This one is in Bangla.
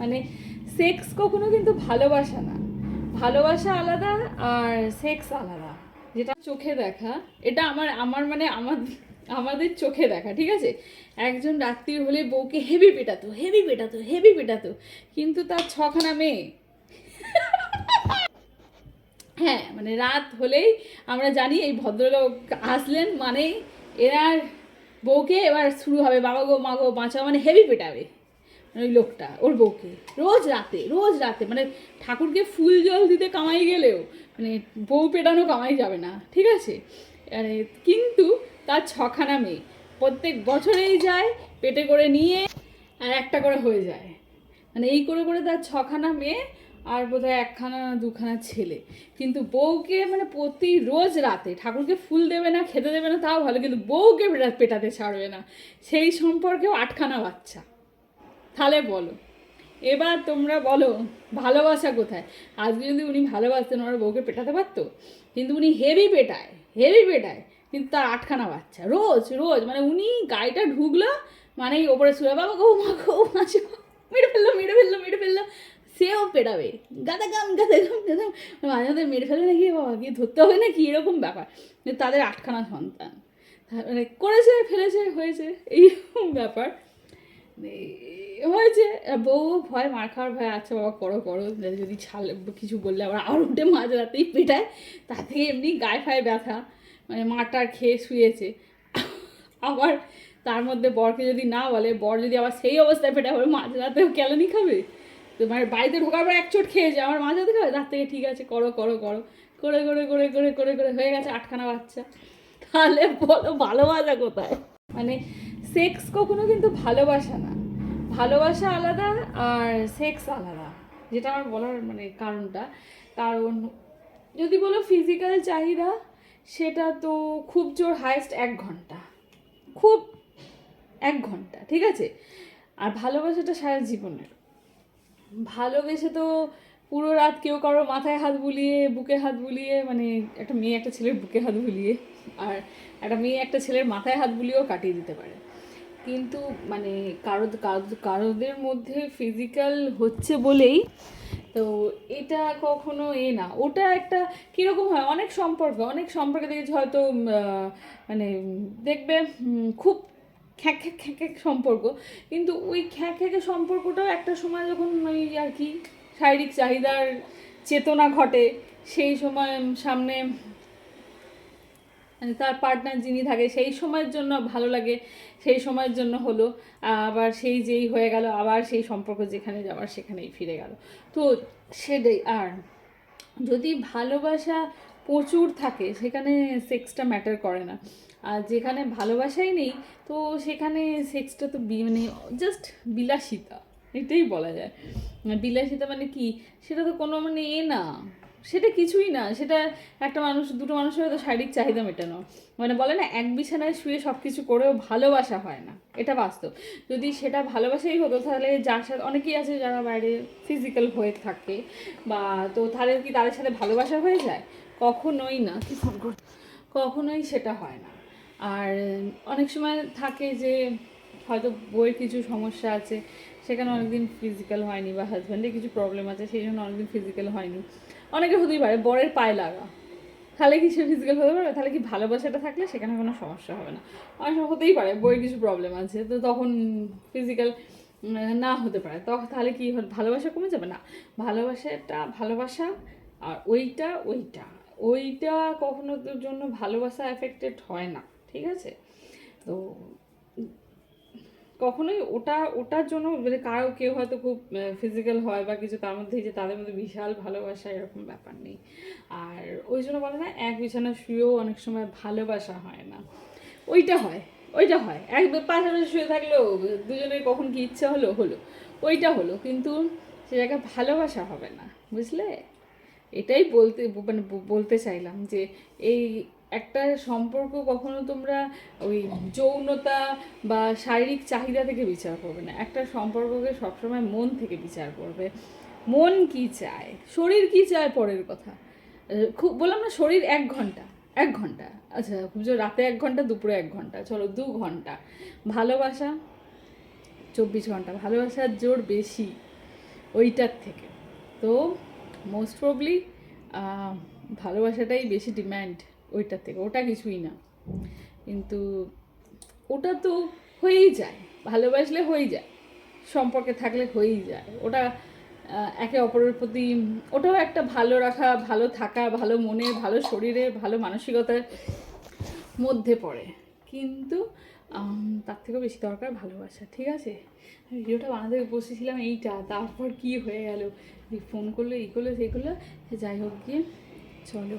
মানে সেক্স কখনো কিন্তু ভালোবাসা না। ভালোবাসা আলাদা আর সেক্স আলাদা। যেটা চোখে দেখা, এটা আমার আমার মানে আমার, আমাদের চোখে দেখা, ঠিক আছে? একজন রাত্রির হলে বউকে হেভি পেটাতো হেভি পেটাতো হেভি পেটাতো, কিন্তু তার ছখানা মেয়ে। হ্যাঁ মানে রাত হলেই আমরা জানি এই ভদ্রলোক আসলেন মানে এরা বউকে এবার শুরু হবে, বাবা গো, মা গো, বাঁচাও মানে হেভি পেটাবে। ওই লোকটা, ওর বউকে। রোজ রাতে রোজ রাতে মানে ঠাকুরকে ফুল জল দিতে কামাই গেলেও মানে বউ পেটানো কামাই যাবে না, ঠিক আছে? মানে কিন্তু তার ছখানা মেয়ে, প্রত্যেক বছরেই যায়, পেটে করে নিয়ে, আর একটা করে হয়ে যায়। মানে এই করে করে তার ছখানা মেয়ে আর বোধহয় একখানা না দুখানা ছেলে। কিন্তু বউকে মানে প্রতি রোজ রাতে ঠাকুরকে ফুল দেবে না, খেতে দেবে না, তাও ভালো, কিন্তু বউকে পেটাতে ছাড়বে না। সেই সম্পর্কেও আটখানা বাচ্চা। তাহলে বলো। এবার তোমরা বলো, ভালোবাসা কোথায়? আজকে যদি উনি ভালোবাসতেন, ওনার বউকে পেটাতে পারতো? কিন্তু উনি হেভি পেটায় হেভি পেটায়। কিন্তু তার আটখানা বাচ্চা। রোজ রোজ। মানে উনি গাড়িটা ঢুকলো মানে ওপরে শুয়ে বাবা গো মা গো মাসে মেরে ফেলল মেরে ফেলল মেরে ফেলল। সেও পেটাবে। গাদা গাম গাদা গাম গাদা গাম। মাঝে মাঝে মেরে ফেলে নাকি? বাবা গিয়ে ধরতে হবে না নাকি? এরকম ব্যাপার। তাদের আটখানা সন্তান। মানে করেছে, ফেলেছে, হয়েছে, এইরকম ব্যাপার। হয়েছে বউ ভয়, মার খাওয়ার ভয় আচ্ছা বাবা করো করো। যদি ছাল, কিছু বললে আবার আর উঠে মাঝ রাতেই পেটায়। তার থেকে এমনি গায়ে ফায়ে ব্যথা। মানে মাটার খেয়ে শুয়েছে। আবার তার মধ্যে বরকে যদি না বলে, বর যদি আবার সেই অবস্থায় পেটে আবার মাঝ রাতেও কেলানি খাবে? তো মানে বাড়িতে ঢোকার পর এক চোট খেয়েছে। আমার মাঝ রাতে খাবে? তার থেকে ঠিক আছে, করো করো করো। করে করে করে করে করে করে, হয়ে গেছে আটখানা বাচ্চা। তাহলে বলো, ভালোবাসা কোথায়? মানে সেক্স কখনো কিন্তু ভালোবাসা না। ভালোবাসা আলাদা আর সেক্স আলাদা, যেটা আমার বলার মানে কারণটা। কারণ যদি বলো ফিজিক্যাল চাহিদা, সেটা তো খুব জোর হাইস্ট এক ঘণ্টা। খুব এক ঘণ্টা, ঠিক আছে? আর ভালোবাসাটা সারা জীবনের। ভালোবেসে তো পুরো রাত কেউ কারোর মাথায় হাত বুলিয়ে, বুকে হাত বুলিয়ে মানে একটা মেয়ে একটা ছেলের বুকে হাত বুলিয়ে, আর একটা মেয়ে একটা ছেলের মাথায় হাত বুলিয়েও কাটিয়ে দিতে পারে। কিন্তু মানে কারও কারো- কারোদের মধ্যে ফিজিক্যাল হচ্ছে বলেই তো এটা কখনো এ না। ওটা একটা কীরকম হয়? অনেক সম্পর্ক, অনেক সম্পর্কে দেখেছি হয়তো মানে দেখবে খুব খ্যাক খ্যাক খ্যাক খ্যাক সম্পর্ক। কিন্তু ওই খ্যাক, খ্যাকে সম্পর্কটাও একটা সময় যখন ওই আর কি শারীরিক চাহিদার চেতনা ঘটে, সেই সময় সামনে মানে তার পার্টনার যিনি থাকে, সেই সময়ের জন্য ভালো লাগে, সেই সময়ের জন্য হলো, আবার সেই যেই হয়ে গেল, আবার সেই সম্পর্ক যেখানে যাওয়ার সেখানেই ফিরে গেল। তো সেটাই, আর যদি ভালোবাসা প্রচুর থাকে, সেখানে সেক্সটা ম্যাটার করে না। আর যেখানে ভালোবাসাই নেই, তো সেখানে সেক্সটা তো মানে জাস্ট বিলাসিতা, এটাই বলা যায়। বিলাসিতা মানে কি? সেটা তো কোনো মানে এ না। সেটা কিছুই না, সেটা একটা মানুষ, দুটো মানুষের হয়তো শারীরিক চাহিদা মেটানো। মানে বলে না, এক বিছানায় শুয়ে সব কিছু করেও ভালোবাসা হয় না, এটা বাস্তব। যদি সেটা ভালোবাসাই হতো, তাহলে যার সাথে, অনেকেই আছে যারা বাইরে ফিজিক্যাল হয়ে থাকে, বা তো তাহলে কি তাদের সাথে ভালোবাসা হয়ে যায়? কখনোই না, কি কখনোই সেটা হয় না। আর অনেক সময় থাকে যে হয়তো বইয়ের কিছু সমস্যা আছে, সেখানে অনেকদিন ফিজিক্যাল হয়নি বা হাজব্যান্ডের কিছু প্রবলেম আছে, সেই জন্য অনেকদিন ফিজিক্যাল হয়নি। অনেকে হতেই পারে, বরের পায়ে লাগা। তাহলে কি সে ফিজিক্যাল হতে পারবে? তাহলে কি ভালোবাসাটা থাকলে সেখানে কোনো সমস্যা হবে না। অনেক হতেই পারে, বইয়ের কিছু প্রবলেম আছে, তো তখন ফিজিক্যাল না হতে পারে। তখন তাহলে কি? ভালোবাসা কমে যাবে? না। ভালোবাসাটা, ভালোবাসা আর ওইটা ওইটা। ওইটা কখনো জন্য ভালোবাসা এফেক্টেড হয় না, ঠিক আছে? তো কখনোই ওটা, ওটার জন্য মানে কারও কেউ হয়তো খুব ফিজিক্যাল হয় বা কিছু, তার মধ্যেই যে তাদের মধ্যে বিশাল ভালোবাসা এরকম ব্যাপার নেই। আর ওই জন্য বলে না, এক বিছানা শুয়েও অনেক সময় ভালোবাসা হয় না। ওইটা হয় ওইটা হয়। এক পাশাপাশি শুয়ে থাকলেও দুজনের কখন কি ইচ্ছা হলো হলো। ওইটা হলো, কিন্তু সে জায়গায় ভালোবাসা হবে না, বুঝলে? এটাই বলতে মানে বলতে চাইলাম যে এই একটা সম্পর্ক কখনো তোমরা ওই যৌনতা বা শারীরিক চাহিদা থেকে বিচার করবে না। একটা সম্পর্ককে সবসময় মন থেকে বিচার করবে। মন কি চায়? শরীর কি চায় পরের কথা? খুব বললাম না শরীর এক ঘণ্টা এক ঘণ্টা। আচ্ছা খুব রাতে এক ঘণ্টা, দুপুরে এক ঘণ্টা। চলো, দু ঘণ্টা। ভালোবাসা, চব্বিশ ঘণ্টা। ভালোবাসার জোর বেশি ওইটার থেকে। তো মোস্ট প্রবলি ভালোবাসাটাই বেশি ডিম্যান্ড ওইটার থেকে, ওটা কিছুই না। কিন্তু ওটা তো হয়েই যায়, ভালোবাসলে হয়েই যায়, সম্পর্কে থাকলে হয়েই যায়। ওটা একে অপরের প্রতি, ওটাও একটা ভালো রাখা, ভালো থাকা, ভালো মনে, ভালো শরীরে, ভালো মানসিকতার মধ্যে পড়ে। কিন্তু তার থেকেও বেশি দরকার ভালোবাসা, ঠিক আছে? ভিডিওটা বানাতে বসেছিলাম এইটা, তারপর কি হয়ে গেল? ফোন করল, এই করল, সেই করল, যাই হোক গিয়ে চলো।